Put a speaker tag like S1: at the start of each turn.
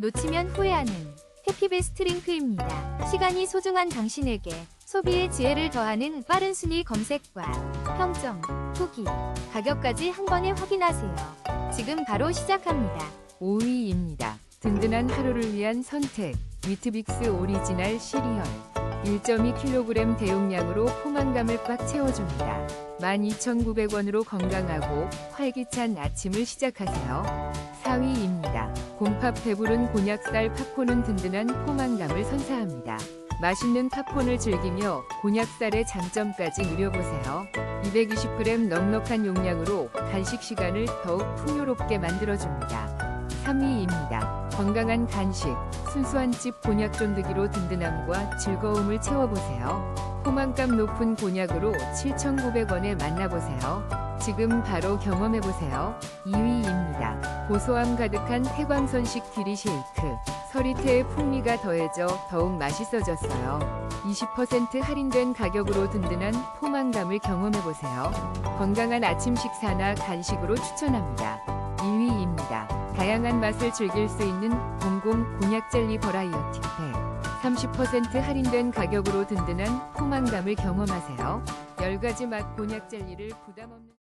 S1: 놓치면 후회하는 해피베스트 링크입니다. 시간이 소중한 당신에게 소비의 지혜를 더하는 빠른 순위 검색과 평점, 후기, 가격까지 한 번에 확인하세요. 지금 바로 시작합니다.
S2: 5위입니다. 든든한 하루를 위한 선택. 위트빅스 오리지널 시리얼. 1.2kg 대용량으로 포만감을 꽉 채워줍니다. 12,900원으로 건강하고 활기찬 아침을 시작하세요. 4위입니다. 곰팝 배부른 곤약살 팝콘은 든든한 포만감을 선사합니다. 맛있는 팝콘을 즐기며 곤약살의 장점까지 누려보세요. 220g 넉넉한 용량으로 간식 시간을 더욱 풍요롭게 만들어줍니다. 3위입니다. 건강한 간식, 순수한 집 곤약 쫀득이로 든든함과 즐거움을 채워보세요. 포만감 높은 곤약으로 7,900원에 만나보세요. 지금 바로 경험해보세요. 2위입니다. 고소함 가득한 태광선식 귀리 쉐이크. 서리태의 풍미가 더해져 더욱 맛있어졌어요. 20% 할인된 가격으로 든든한 포만감을 경험해보세요. 건강한 아침 식사나 간식으로 추천합니다. 1위입니다. 다양한 맛을 즐길 수 있는 공공 곤약 젤리 버라이어티 팩. 30% 할인된 가격으로 든든한 포만감을 경험하세요. 10가지 맛 곤약 젤리를 부담 없는